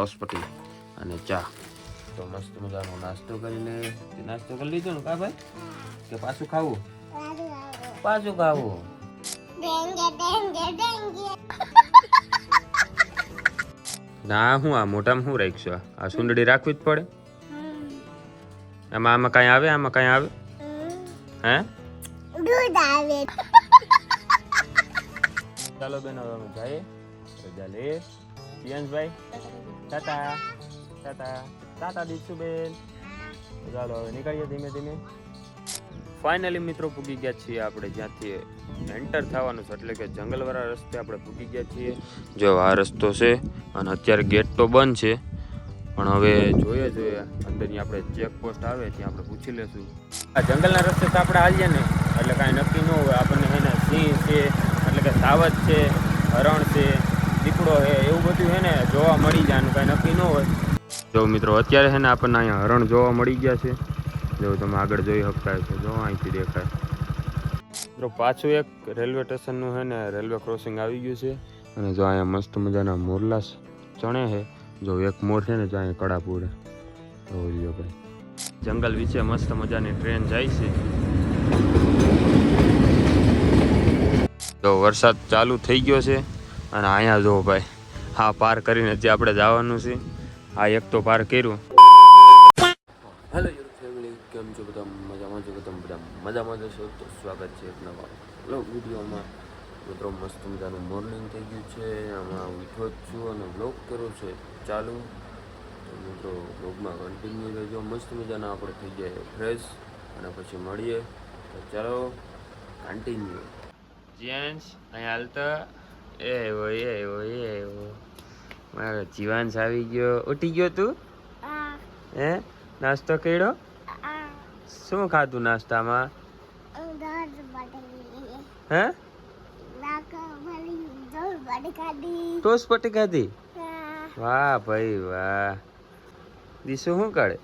Hospital અને ચા તો મસ્ત મજાનો નાસ્તો કરી લે તે નાસ્તો કરી લીધો ને કા ભાઈ કે પાછું ખાવું પાછું ખાવું ના હું આ મોટામાં શું રાખીશું આ? સુંદડી રાખવી જ પડે આમાં આમાં કાંઈ આવે આમાં કાંઈ આવે હે દૂધ આવે ચાલો બેન હવે અમે જઈએ રજા લે પિયાંશભાઈ ટાટા ટાટા ટાટા દીશું બેન. ચાલો, હવે નીકળીએ ધીમે ધીમે. ફાઇનલી મિત્રો પૂગી ગયા છીએ આપણે જ્યાંથી એન્ટર થવાનું છે. એટલે કે જંગલવાળા રસ્તે આપણે પૂગી ગયા છીએ. જો આ રસ્તો છે અને અત્યારે ગેટ તો બંધ છે. પણ હવે જોઈએ જોઈએ. અંદરની આપણે ચેક પોસ્ટ આવે ત્યાં આપણે પૂછી લેશું. આ જંગલના રસ્તે તો આપણે હાલીએ ને. એટલે કાંઈ નક્કી ન હોય. આપણને હે ને સિંહ છે, એટલે કે સાવજ છે, હરણ છે. દીપડો છે એવું બધું છે ને, જોવા મળી જાય કાંઈ નક્કી ન હોય. જો મિત્રો, અત્યારે છે ને આપણને અહીંયા હરણ જોવા મળી ગયા છે. જો તમે આગળ જોઈ શકતા છો, જો અહીંથી દેખાય. મિત્રો, પાછું એક રેલવે સ્ટેશનનું છે ને, રેલવે ક્રોસિંગ આવી ગયું છે. અને જો અહીંયા મસ્ત મજાના મોરલા ચણે છે જો એક મોર છે ને, જો અહીંયા કડાપુર તો ભાઈ. જંગલ વિશે મસ્ત મજાની ટ્રેન જાય છે. તો વરસાદ ચાલુ થઈ ગયો છે. અને અહીંયા જો ભાઈ હા પાર કરીને જે આપણે જવાનું છે આ એક તો પાર કર્યું. હેલો યુર ફેમિલી કેમ છો બધા? મજામાં છો તમે બધા મજામાં જશો તો સ્વાગત છે એક નવા વ્લોગ વિડીયોમાં. મિત્રો મસ્ત મજાનું મોર્નિંગ થઈ ગયું છે. આમાં ઉઠો જ છું અને બ્લોગ કર્યો છે. ચાલુ. તો મિત્રો બ્લોગમાં કન્ટિન્યુ રહેજો. મસ્ત મજાના આપણે થઈ જાય ફ્રેશ અને પછી મળીએ. તો ચાલો કન્ટિન્યુ જેન્ટ્સ અહીંયા હાલતા એ એવો એ એવો એ મારો જીવાંશ આવી ગયો. ઉઠી ગયો તું? હે. નાસ્તો કર્યો? શું ખાધું નાસ્તામાં? હે? ટોસ પટી ખાધી. વાહ ભાઈ વાહ. દીસુ શું કરે?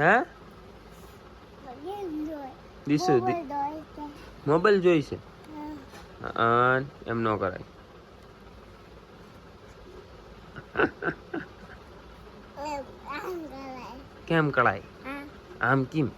હે? દીસુ મોબાઈલ જોઈશે એમ ન કરાય. કેમ કળાય? આમ કેમ?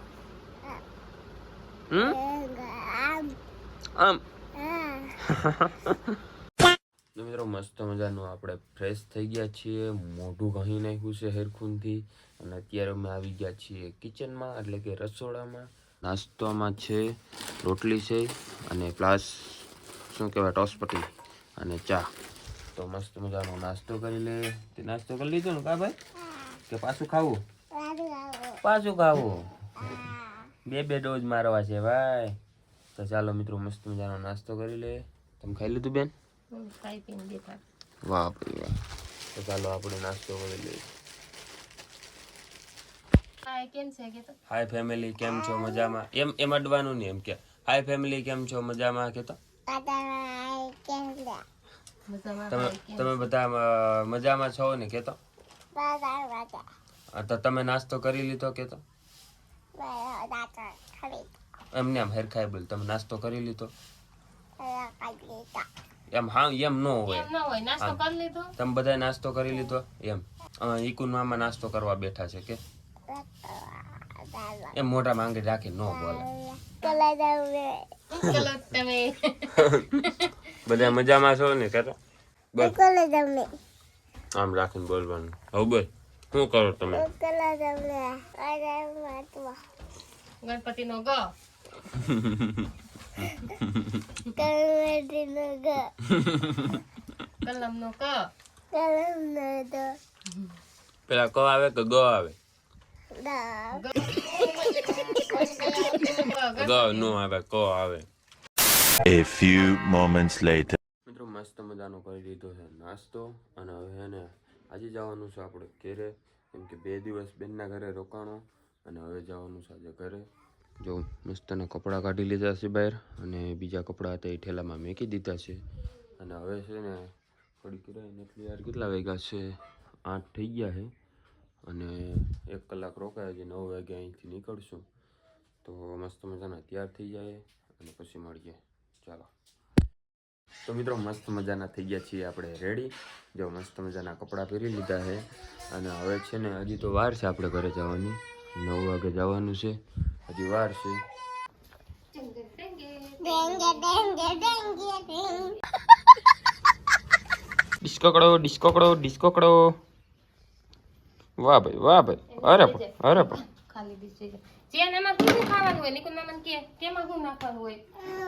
મિત્રો મસ્ત મજાનું આપણે ફ્રેશ થઈ ગયા છીએ. મોઢું કહી નાખ્યું છે હેરખૂનથી. અને અત્યારે અમે આવી ગયા છીએ કિચનમાં એટલે કે રસોડામાં. નાસ્તામાં છે, રોટલી છે અને પ્લસ શું કહેવાય ટોસપટી અને ચા. તો મસ્ત મજાનો નાસ્તો કરી લે. તે નાસ્તો કરી લીધો ને કા ભાઈ? કે પાછું ખાવું? પાછું ખાવું? બે બે ડોઝ મારવા છે ભાઈ. તો ચાલો મિત્રો મસ્ત મજાનો નાસ્તો કરી લે. તમે ખાઈ લીધું બેન? વાહ ભાઈ વાહ તો ચાલો આપણે નાસ્તો કરી લઈએ. હાય ફેમિલી કેમ છો? મજામાં? એમ એમ અડવાનું નહીં એમ કે. હાય ફેમિલી કેમ છો? મજામાં? કે તો પાટા કેંડા તમે તમે બધા મજામાં છો ને કે તો તમે નાસ્તો કરી લીધો કેતો? એમને એમ હેરખાય બોલ તમે નાસ્તો કરી લીધો? એમ હા એમ ન હોય. તમે બધા નાસ્તો કરી લીધો? એમ. ઈકુન મામા નાસ્તો કરવા બેઠા છે કે? એમ મોટા માંગે રાખી ન બોલે. બધા મજામાં છો ને કે તો બસ આમ રાખીને બોલવાનું. હવે બોલ. શું કરો તમે? ગણપતિ નો ગ કલમેટી નો ગ. કલમ નો ક. કલમ નો દ. પેલા ક આવે કે ગ આવે? દા ગ નો આવે ક આવે A few moments later. મિત્રો મસ્ત મજાનો કરી દીધો છે નાસ્તો. અને હવે એને આજે જવાનું છે આપણે ઘેરે. કેમ કે બે દિવસ બેનના ઘરે રોકાણો. અને હવે જવાનું છે આજે ઘરે. જો મસ્તના કપડાં કાઢી લીધા છે બહાર. અને બીજા કપડાં હતા એ ઠેલામાં મેકી દીધા છે. અને હવે છે ને થોડી કિરાઈને એટલી યાર કેટલા વાગ્યા છે? આઠ થઈ ગયા છે. અને એક કલાક રોકાયા છે. નવ વાગ્યા અહીંથી નીકળશું. તો મસ્ત મજાના તૈયાર થઈ જાય અને પછી મળીએ ચાલો તો મિત્રો મસ્ત મજાના થઈ ગયા છીએ આપણે રેડી જો મસ્ત મજાના કપડાં પહેરી લીધા છે અને હવે છે ને હજી તો વાર છે આપણે ઘરે જવાની નવ વાગે જવાનું છે હજી વાર છે ડેંગે ડેંગે ડેંગે ડેંગ ડિસ્કો કડો ડિસ્કો કડો ડિસ્કો કડો વાહ ભાઈ વાહ ભાઈ અરે પણ અરે પણ ખાલી દીધી છે જેને એમાં શું ખાવાનું હોય નિકુંજ મામા કે કેમાં શું નાખવાનું હોય?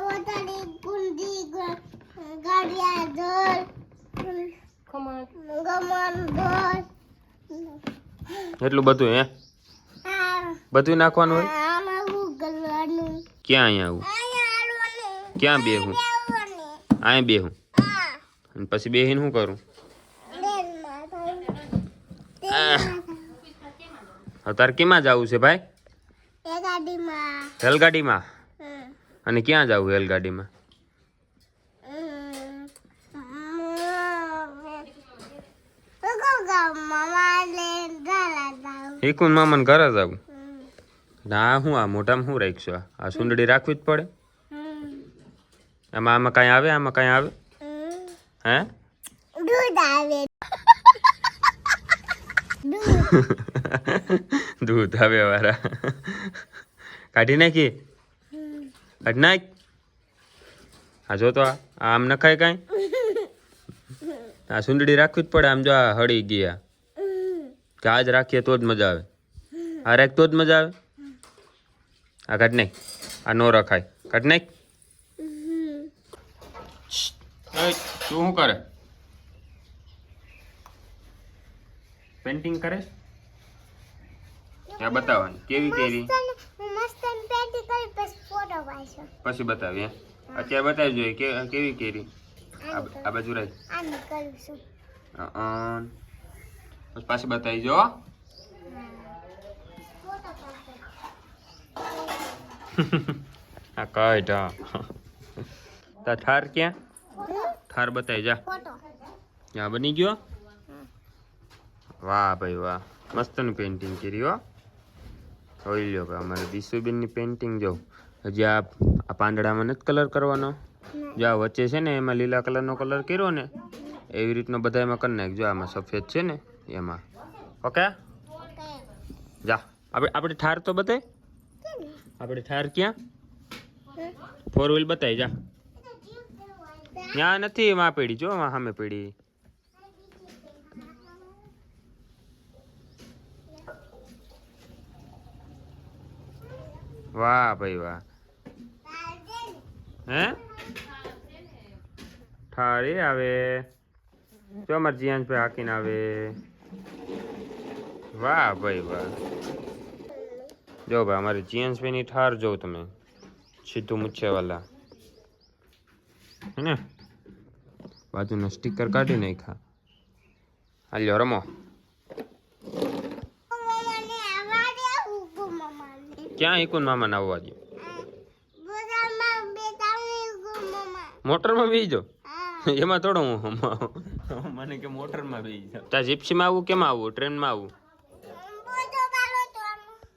વટાણી ગુંદી ગાડિયા ઢોલ ખમણ. ગમન ઢોલ એટલું બધું હે? બધું નાખવાનું હોય? ક્યાં અહીંયા આવું? ક્યાં બેહું? હું અહીંયા બેહું? હું. અને પછી બેહીને શું કરું? અત્યારે હવે તારે કેમાં જવું છે ભાઈ? એ ગાડીમાં રેલગાડીમાં અને ક્યાં જવું રેલગાડીમાં? હિકુન મામાને ઘરે જવું? ના હું આ મોઢામાં શું રાખશું આ? સુંદડી રાખવી જ પડે. એમાં આમાં કાંઈ આવે આમાં કાંઈ આવે? હે? દૂધ આવે. દૂધ આવે વાળા કાઢી નાખી? કાઢી નાખ. આ જો તો આમ નખાય કાંઈ? આ સુંદડી રાખવી જ પડે, આમ જો આ હળી ગયા કે આજ રાખીએ તો જ મજા આવે. આ રાખ તો જ મજા આવે. આ કાઢ નાખ. આ નો રખાય. કાઢ નાખ. શું કરે? પેન્ટિંગ કરે? ત્યાં બતાવવાની કેવી કેરી મસ્ત પેટી કરી પછી ફોટો પાડશો. પછી બતાવીએ અત્યારે બતાવી જોઈએ કે કેવી કેરી? આ આ બાજુ રહી આમ કરીશું. અન. પછી પાછી બતાવી જો આ કઈ ઢા તા ઠાર ક્યાં ઠાર બતાવી જા. ફોટો ત્યાં બની ગયો? વાહ ભાઈ વાહ. મસ્તનું પેન્ટિંગ કરી હો. જોઈ લ્યો કે અમારે દિશુબેનની પેન્ટિંગ જો હજી આ આ પાંદડામાં નથી કલર કરવાનો? જો આ વચ્ચે છે ને એમાં લીલા કલરનો કલર કર્યો ને એવી રીતનો બધા એમાં કરી નાખજો. આમાં સફેદ છે ને એમાં. ઓકે? જા. આપણે આપણે ઠાર તો બતાય? આપણે ઠાર ક્યાં? ફોર વ્હીલ બતાવી જા. ત્યાં નથી એમાં પેઢી જો એમાં સામે પડી. વાહ ભાઈ વાહ હે ઠારે આવે જો અમારે જીયાંશભાઈ હાકીને આવે વાહ ભાઈ વાહ જો ભાઈ અમારે જીયાંશભાઈની ઠાર જો તમે સીધું મૂછેવાલા હે ને બાજુનો સ્ટીકર કાઢી નાખ્યા હાલ્યો રમો મમ્માને આવા દે ઉગુ મમ્માને ક્યાં ઈકુન મામાને આવવા દો મોટરમાં બેસી જાઓ એમાં થોડો હું મને કે મોટરમાં બેસી જાઓ. ત્યાં જીપ્સીમાં આવું કેમાં આવું? ટ્રેનમાં આવું?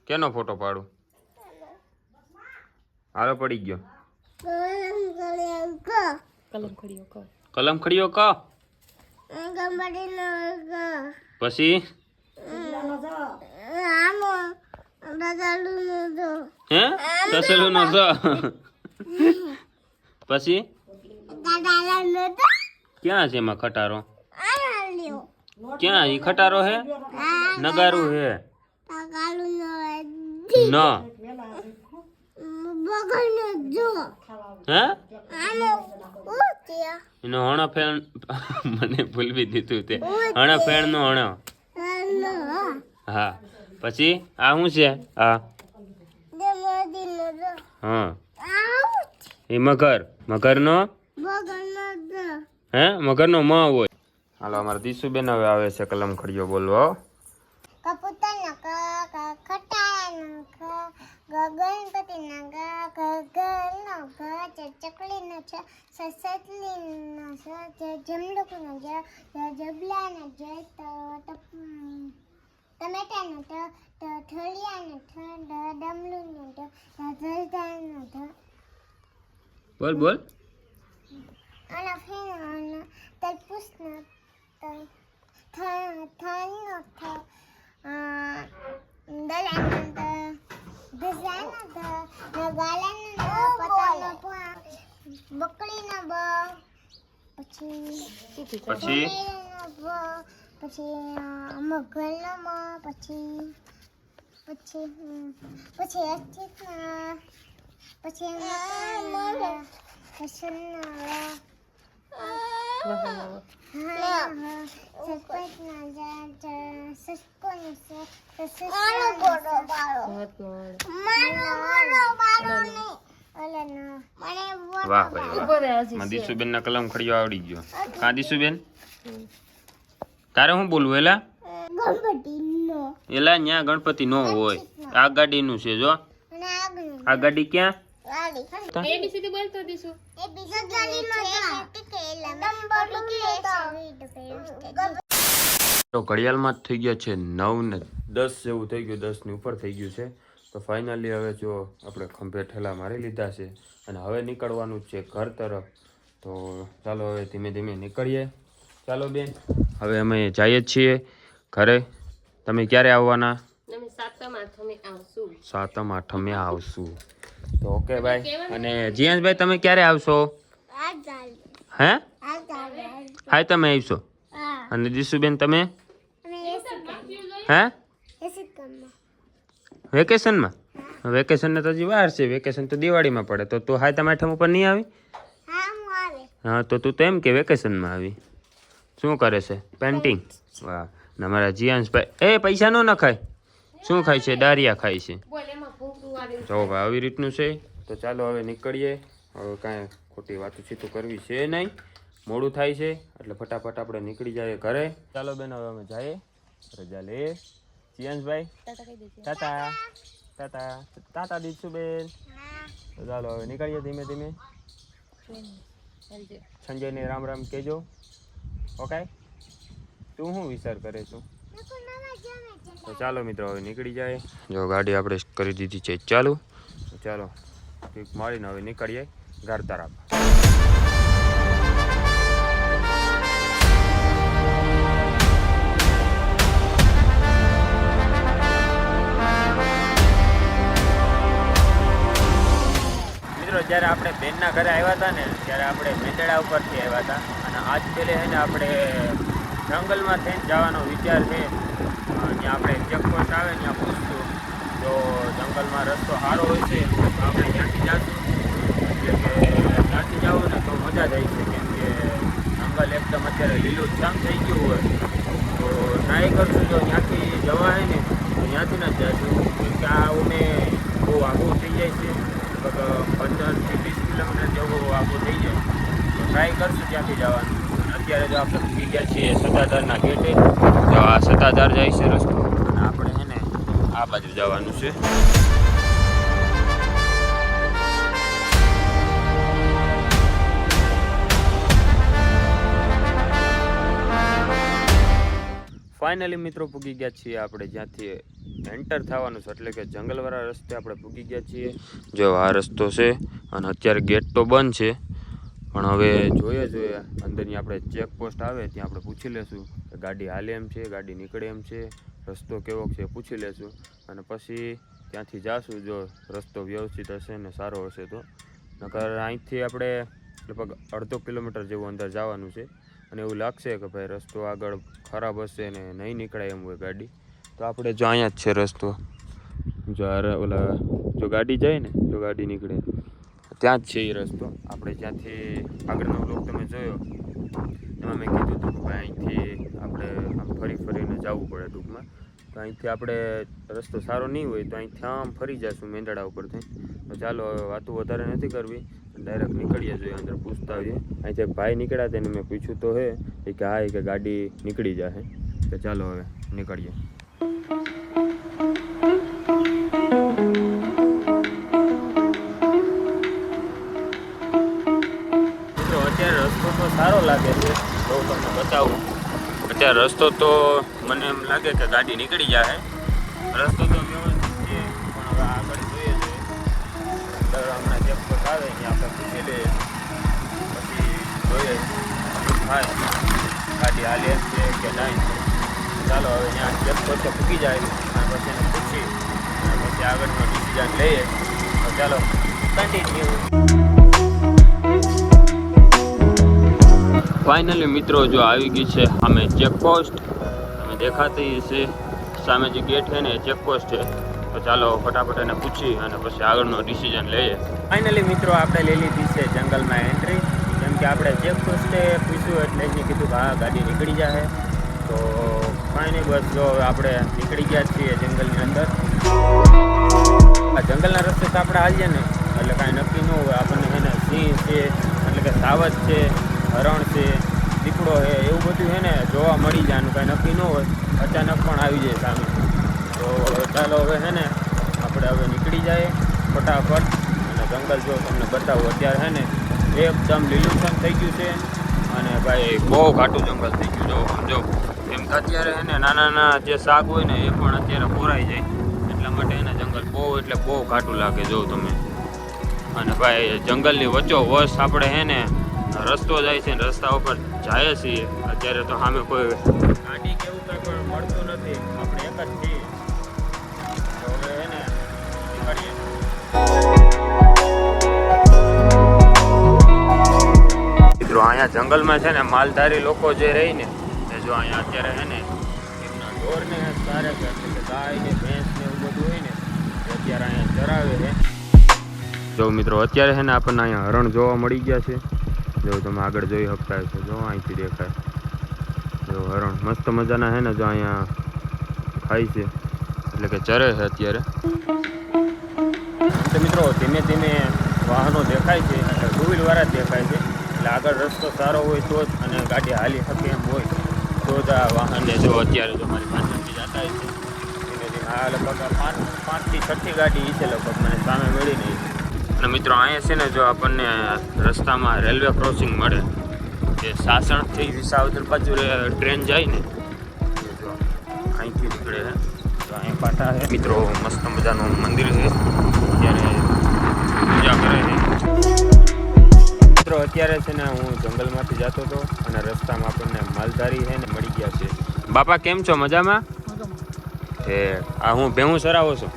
કેનો ફોટો પાડું? હાલો પડી ગયો. કલમ ખડીઓ ખડીયો ક. ગંબડી નો કો પછી હે? સસલું નો પછી? ક્યાં છે એમાં ખટારો? ક્યાં? એ ખટારો હે? નગારું ન. હે? એનો હણો ફેણ મને ભૂલવી દીધું તે. હણો ફેણ નો હણો. હા. પછી આ શું છે? આ? હા. એ મગર. મગરનો? હે? મગરનો મ હોય. હાલો અમારા દીશુબેન હવે આવે છે કલમ ખડીયો બોલવો. હો. કપૂતર ના ક ક ખટાયા ના ખ ગગનપતિ ના ગ ગગન નો ગ ચ ચકલી નો છ સસતલી નો સ જ જમડુક નો જ જ જબલા નો જ ત ટ ટમેટા નો ટ ટ ઠળિયા નો ઠ ડ ડમલું નો ડ ધ ધલધા નો ધ બોલ બોલ Alla fingrarna, där pusslar, där tärnorna, där lämnade, designerade, નગાલાના પતાનો પણ બકરીના બ પછી પછી પછી મગરનો પછી પછી પછી અસ્તિત્વના પછી વાહ ભાઈ વાહ. માં ના કલમ ખડીયો આવડી ગયો. કા દીશુબેન? તારે શું બોલવું એલા? એલા ન્યા ગણપતિ નો હોય. આ ગાડી નું છે જો. આ ગાડી ક્યાં? તો. ઘડિયાળમાં જ થઈ ગયા છે નવ ને દસ જેવું થઈ ગયું દસની ઉપર થઈ ગયું છે. તો ફાઇનલી હવે જો આપણે ખંભે ઠેલા મારી લીધા છે અને હવે નીકળવાનું જ છે ઘર તરફ. તો ચાલો હવે ધીમે ધીમે નીકળીએ. ચાલો બેન. હવે અમે જઈએ જ છીએ ઘરે. તમે ક્યારે આવવાના? અમે સાતમ આઠમે આવશું. સાતમ આઠમે આવશું. તો ઓકે ભાઈ. અને જીયાંશભાઈ તમે ક્યારે આવશો? હે? હા તમે આવશો? અને દીશુબેન તમે? હે? વેકેશનમાં. વેકેશનને તો હજી વાર છે. વેકેશન તો દિવાળીમાં પડે. તો તું હાય તમે આઠમ ઉપર નહીં આવી. હા તો તું તો એમ કે વેકેશનમાં આવી. શું કરે છે? પેન્ટિંગ વાહ. અમારા જીયાંશભાઈ. એ પૈસા ન નખાય. શું ખાય છે? દારિયા ખાય છે. જો ભાઈ આવી રીતનું છે. તો ચાલો હવે નીકળીએ. હવે કાંઈ ખોટી વાતું ચીતું કરવી છે નહીં. મોડું થાય છે. એટલે ફટાફટ આપણે નીકળી જઈએ ઘરે. ચાલો બેન હવે અમે જઈએ. રજા લે. જીયાંશભાઈ. તાતા તાતા. તાતા. દીધું બેન. તો ચાલો હવે નીકળીએ ધીમે ધીમે. સંજયને રામ રામ કહેજો. ઓકે? તું શું વિચાર કરે છું? તો ચાલો મિત્રો હવે નીકળી જાય. જો ગાડી આપણે કરી દીધી છે ચાલુ. તો ચાલો મળીને હવે નીકળીએ. ઘર તરફ જ્યારે આપણે બેનના ઘરે આવ્યા હતા ને, ત્યારે આપણે મેંદડા ઉપરથી આવ્યા હતા. અને આજ પેલે છે ને આપણે જંગલમાં થઈને જવાનો વિચાર છે. ત્યાં આપણે ચેકપોસ્ટ આવે, ત્યાં પૂછશું. તો જંગલમાં રસ્તો સારો હોય છે, તો આપણે ત્યાંથી જઈશું એટલે કે ત્યાંથી જાવ ને તો મજા જ છે. કેમ કે જંગલ એકદમ અત્યારે લીલું છામ થઈ ગયું હોય. તો ટ્રાય કરશું જો ત્યાંથી જવાય ને, તો ત્યાંથી ન જ જઈશું કેમ કે આ ઉમે બહુ આઘું થઈ જાય છે. લગભગ પંદરથી વીસ કિલોમીટર જેવું આઘું થઈ જાય. તો ટ્રાય કરશું ત્યાંથી જવાનું. અત્યારે જો આપણે થઈ ગયા છીએ સત્તાધારના ગેટે. તો આ સત્તાધાર જાય છે રસ્તો. અને આપણે છે ને આ બાજુ જવાનું છે. ફાઇનલી મિત્રો પૂગી ગયા છીએ આપણે, જ્યાંથી એન્ટર થવાનું છે. એટલે કે જંગલવાળા રસ્તે આપણે પૂગી ગયા છીએ. જો આ રસ્તો છે અને અત્યારે ગેટ તો બંધ છે. પણ હવે જોઈએ જોઈએ. અંદરની આપણે ચેક પોસ્ટ આવે ત્યાં આપણે પૂછી લેશું કે ગાડી હાલે એમ છે, ગાડી નીકળે એમ છે, રસ્તો કેવો છે પૂછી લેશું. અને પછી ત્યાંથી જાશું જો રસ્તો વ્યવસ્થિત હશે ને સારો હશે તો. નકર અહીંથી આપણે લગભગ અડધો કિલોમીટર જેવું અંદર જવાનું છે. અને એવું લાગશે કે ભાઈ રસ્તો આગળ ખરાબ હશે ને નહીં નીકળાય એમ હોય ગાડી, તો આપણે જો અહીંયા જ છે રસ્તો. જો ઓલા, જો ગાડી જાય ને જો ગાડી નીકળે. ત્યાં જ છે એ રસ્તો. આપણે જ્યાંથી આગળનો બ્લોક તમે જોયો, એમાં મેં કીધું હતું કે ભાઈ અહીંથી આપણે આમ ફરી ફરીને જવું પડે ટૂંકમાં. તો અહીંથી આપણે રસ્તો સારો નહીં હોય તો અહીંથી આમ ફરી જશું મેંદડા ઉપરથી. તો ચાલો, હવે વાતું વધારે નથી કરવી. ડાયરેક્ટ નીકળીએ જોઈએ, અંદર પૂછતા આવીએ અહીંથી જે ભાઈ નીકળ્યા તેને મેં પૂછ્યું તો હે કે હા કે ગાડી નીકળી જશે તો ચાલો હવે નીકળીએ. અત્યારે રસ્તો તો સારો લાગે છે. બહુ તમને બતાવું. અત્યારે રસ્તો તો મને એમ લાગે કે ગાડી નીકળી જાય. રસ્તો તો વ્યવસ્થિત છે, પણ હવે આગળ જોઈએ છે. અંદર હમણાં ચેકપોસ્ટ આવે ત્યાં આપણે પૂછી લઈએ પછી જોઈએ થાય. ગાડી હાલે એમ છે કે નહીં. ચાલો હવે ત્યાં ચેકપોસ્ટે પૂકી જાય. અને પછી એને પૂછી અને પછી આગળનો ડિસિઝન લઈએ. તો ચાલો કન્ટિન્યુ ફાઇનલી મિત્રો, જો આવી ગઈ છે, અમે ચેકપોસ્ટ અમે દેખાતી છે. સામે જે ગેટ છે ને, એ ચેકપોસ્ટ છે. તો ચાલો ફટાફટ એને પૂછી અને પછી આગળનો ડિસિઝન લઈએ. ફાઇનલી મિત્રો, આપણે લઈ લીધી છે જંગલમાં એન્ટ્રી કેમ કે આપણે ચેકપોસ્ટે પૂછ્યું એટલે એને કીધું કે, હા, ગાડી નીકળી જાય તો ફાઇનલી બસ જો આપણે નીકળી ગયા છીએ જંગલની અંદર. આ જંગલના રસ્તે તો આપણે હાલીએ ને. એટલે કાંઈ નક્કી ન હોય. આપણને એને સિંહ છે, એટલે કે સાવજ છે. હરણ છે, દીપડો છે, એવું બધું છે ને જોવા મળી જાય કાંઈ નક્કી ન હોય, અચાનક પણ આવી જાય સામે. તો ચાલો હવે છે ને આપણે હવે નીકળી જાય ફટાફટ. અને જંગલ જો તમને બતાવું, અત્યારે છે ને એકદમ લીલુંછમ થઈ ગયું છે. અને ભાઈ, બહુ ઘાટું જંગલ થઈ ગયું, જો સમજો એમ કે અત્યારે છે ને નાના નાના જે શાક હોય ને એ પણ અત્યારે પોરાઈ જાય. એટલા માટે એને જંગલ બહુ, એટલે બહુ ઘાટું લાગે, જો તમે. અને ભાઈ, જંગલની વચ્ચો વસ આપણે હે ને રસ્તો જાય છે રસ્તા ઉપર જાય છીએ. અત્યારે તો સામે કોઈ ગાડી કેવું કંઈ પણ મળતું નથી. આપણે એક જ છીએ. મિત્રો, અહીંયા જંગલમાં છે ને માલધારી લોકો જે રહી ને, એ જો અહીંયા અત્યારે છે ને એમના ઢોરને સારે ગાય ને ભેંસ ને એવું બધું હોય ને અત્યારે અહીંયા ચરાવે છે. જો મિત્રો, અત્યારે છે ને આપણને અહીંયા હરણ જોવા મળી ગયા છે. જો તમે આગળ જોઈ શકતા છો જો અહીંથી દેખાય. જો હરણ મસ્ત મજાના છે ને જો અહીંયા ખાય છે. એટલે કે ચરે છે અત્યારે. તો મિત્રો ધીમે ધીમે વાહનો દેખાય છે એટલે ટુ વ્હીલવાળા જ દેખાય છે. એટલે આગળ રસ્તો સારો હોય તો જ અને ગાડી હાલી શકે એમ હોય તો જ આ વાહનને જો અત્યારે જો મારી પાછળથી જતા હોય છે. ધીમે ધીમે. આ લગભગ પાંચ પાંચથી છઠ્ઠી ગાડી છે લગભગ મને સામે મળી નહીં. અને મિત્રો અહીંયા છે ને જો આપણને રસ્તામાં રેલવે ક્રોસિંગ મળે જે સાસણથી વિસાવદર બાજુ ટ્રેન જાય ને જો અહીંથી નીકળે તો અહીં પાટા છે. મિત્રો મસ્ત મજાનું મંદિર છે. ત્યારે પૂજા કરે છે. મિત્રો અત્યારે છે ને હું જંગલમાંથી જતો હતો અને રસ્તામાં આપણને માલધારી છે ને મળી ગયા છે. બાપા કેમ છો? મજામાં. એ આ હું ભેહું સરાવો છું.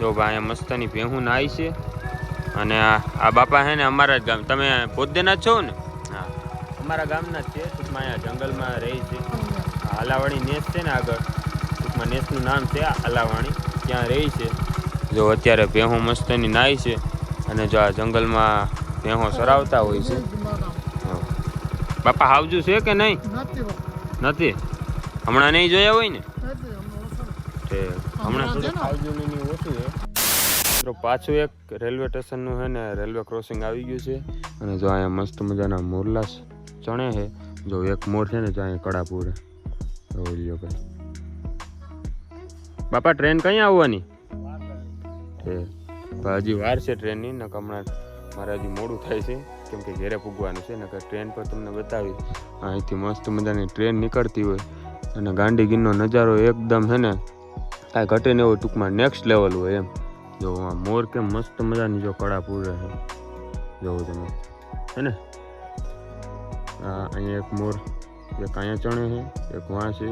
જો ભાઈ અહીંયા મસ્તની ભેહું નાઈ છે. અને આ આ બાપા છે ને અમારા જ ગામ તમે પોતદેના જ છો ને? હા. અમારા ગામના જ છે ટૂંકમાં અહીંયા જંગલમાં રહી છે. હાલાવાણી નેસ છે ને આગળ. ટૂંકમાં નેસનું નામ છે આ હાલાવાણી. ત્યાં રહી છે. જો અત્યારે ભેહો મસ્તની નાય છે અને જો આ જંગલમાં ભેહો સરાવતા હોય છે. બાપા હાવજુ છે કે નહીં? નથી હમણાં નહીં જોયા હોય ને? તે હમણાં હાવજુનું ને ઓછું છે. મિત્રો પાછું એક રેલવે સ્ટેશનનું છે ને રેલવે ક્રોસિંગ આવી ગયું છે. અને જો અહીંયા મસ્ત મજાના મોરલા ચણે છે. જો એક મોર છે ને, જો અહીંયા કડાપુર છે. જો લ્યો ભાઈ. બાપા, ટ્રેન કઈ આવવાની? હજી વાર છે ટ્રેનની ને હમણાં મારે હજી મોડું થાય છે. કેમ કે ઘેરે પૂગવાનું છે, નકર ટ્રેન પર તમને બતાવી અહીંથી મસ્ત મજાની ટ્રેન નીકળતી હોય. અને ગાંધીગીરનો નજારો એકદમ છે ને, કાંઈ ઘટે ને એવો ટૂંકમાં નેક્સ્ટ લેવલ હોય એમ. જો મોર કે મસ્ત મજાની જો કળા પૂરે છે જોવો તમે હે ને? અહીંયા એક મોર, એક અહીંયા ચણે છે, એક વાં છે,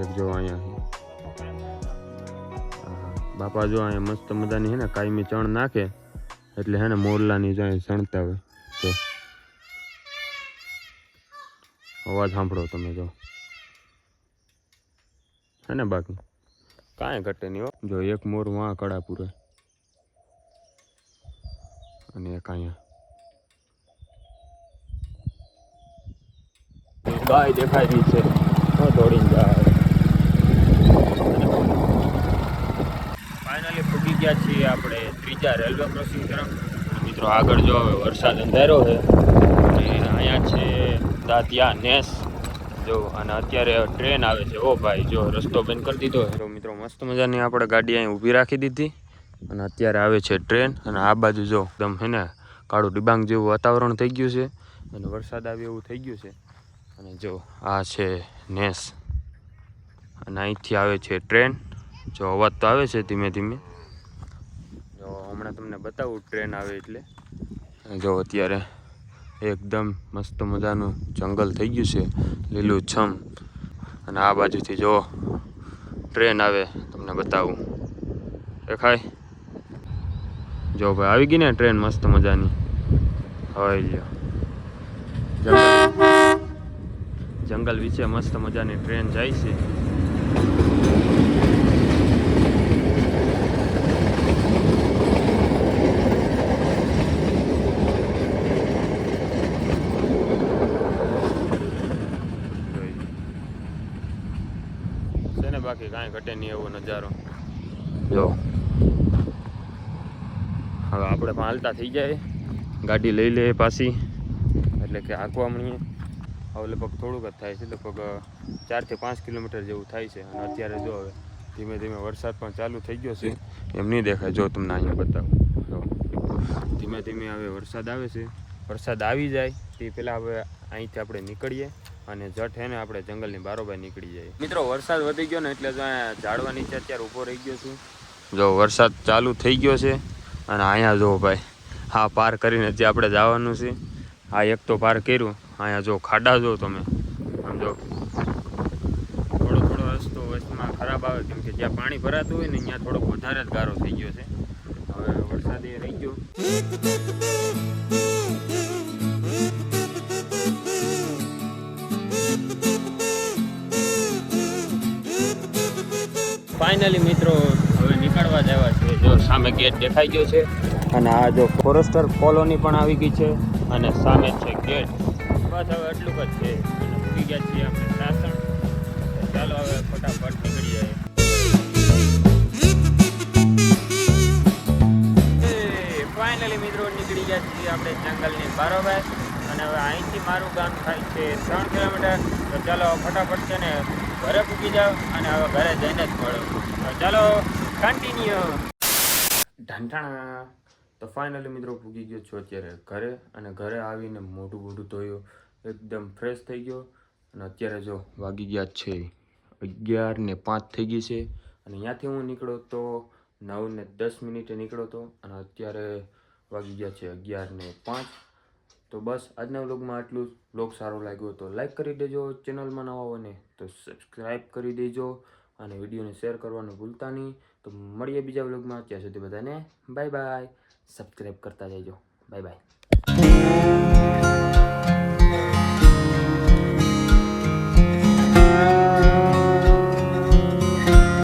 એક જો અહીંયા છે. બાપા જો અહીંયા મસ્ત મજાની છે ને કાયમી ચણ નાખે, એટલે હે ને મોરલાની જો અહીં ચણતા હોય જો. અવાજ સાંભળો તમે જો. હે ને બાકી? કાંઈ ઘટે નહીં હો. જો એક મોર વાં કડા પૂરે અને એક અહીંયા. ગાય દેખાય રહી છે. દોડીને જાય ફાઇનલી ફૂટી ગયા છીએ આપણે ત્રીજા રેલવે ક્રોસિંગ તરફ. મિત્રો આગળ જો વરસાદ અંધારો છે અને અહીંયા છે દાંતિયા નેસ. જો, અને અત્યારે ટ્રેન આવે છે. ઓ ભાઈ, જો, રસ્તો બંધ કરી દીધો તો મિત્રો મસ્ત મજાની આપણે ગાડી અહીં ઊભી રાખી દીધી. અને અત્યારે આવે છે ટ્રેન અને આ બાજુ જો, એકદમ હે ને, કાળું ડિબાંગ જેવું વાતાવરણ થઈ ગયું છે. અને વરસાદ આવે એવું થઈ ગયું છે. અને જો, આ છે નેસ. અને અહીંથી આવે છે ટ્રેન જો, અવાજ તો આવે છે ધીમે ધીમે. જો, હમણાં તમને બતાવું ટ્રેન આવે એટલે. જો, અત્યારે એકદમ મસ્ત મજાનું જંગલ થઈ ગયું છે, લીલું છમ. અને આ બાજુથી જો ટ્રેન આવે, તમને બતાવું. દેખાય જો ભાઈ, આવી ગઈ ને ટ્રેન મસ્ત મજાની. જંગલ. જંગલ વિશે મસ્ત મજાની ટ્રેન જાય છે જોઈ લો. છે ને નહીં એવો નજારો. જો. હવે આપણે પણ થઈ જાય. ગાડી લઈ લઈએ પાછી. એટલે કે આંકવામણીએ હવે લગભગ થોડુંક જ થાય છે, લગભગ ચારથી પાંચ કિલોમીટર જેવું થાય છે. અને અત્યારે જો હવે ધીમે ધીમે વરસાદ પણ ચાલુ થઈ ગયો છે. એમ નહીં દેખાય. જો તમને અહીંયા બતાવું. ધીમે ધીમે હવે વરસાદ આવે છે. વરસાદ આવી જાય તે પહેલાં હવે અહીંથી આપણે નીકળીએ. અને જટ હે ને આપણે જંગલની બારોબાર નીકળી જાય. મિત્રો વરસાદ વધી ગયો ને એટલે જો અહીંયા ઝાડવા નીચે અત્યારે ઊભો રહી ગયો છું. જો વરસાદ ચાલુ થઈ ગયો છે અને અહીંયા જો ભાઈ હા પાર કરીને જે આપણે જવાનું છે આ એક તો પાર કર્યું અહીંયા જો ખાડા જો તમે. સમજો થોડો થોડો રસ્તો વચમાં ખરાબ આવે કેમ કે જ્યાં પાણી ભરાતું હોય ને ત્યાં થોડોક વધારે જ ગારો થઈ ગયો છે. હવે વરસાદ એ રહી ગયો. ફાઇનલી મિત્રો, હવે નીકળવા જ છે. જો સામે ગેટ દેખાઈ ગયો છે અને આ જો ફોરેસ્ટર કોલોની પણ આવી ગઈ છે અને સામે છે ગેટ. બસ હવે એટલું જ છે. અને ગયા છીએ આપણે સાસણ ચાલો હવે ફટાફટ નીકળી જાય ફાઇનલી મિત્રો, નીકળી ગયા છીએ આપણે જંગલની બારોબાર. અને હવે અહીંથી મારું ગામ થાય છે ત્રણ કિલોમીટર. તો ચાલો ફટાફટ છે ને ઘરે પૂકી જાઓ અને હવે ઘરે જઈને જ મળો તો ચાલો કન્ટિન્યુ ઢાંઠાણા તો ફાઇનલી મિત્રો પૂગી ગયો છું અત્યારે ઘરે અને ઘરે આવીને મોઢું મોઢું ધોયું. એકદમ ફ્રેશ થઈ ગયો. અને અત્યારે જો વાગી ગયા છે અગિયાર ને પાંચ થઈ ગઈ છે. અને અહીંયાથી હું નીકળ્યો તો નવ ને દસ મિનિટે નીકળ્યો હતો અને અત્યારે વાગી ગયા છે અગિયાર ને પાંચ. તો બસ આજના વ્લોગમાં આટલું જ. વ્લોગ સારો લાગ્યો તો લાઈક કરી દેજો. ચેનલમાં નવા હોય ને તો સબસ્ક્રાઈબ કરી દેજો અને વિડીયોને શેર કરવાનું ભૂલતા નહીં. તો મળીએ બીજા વ્લોગમાં. ત્યાં સુધી બધાને બાય બાય. સબસ્ક્રાઈબ કરતા જજો બાય બાય.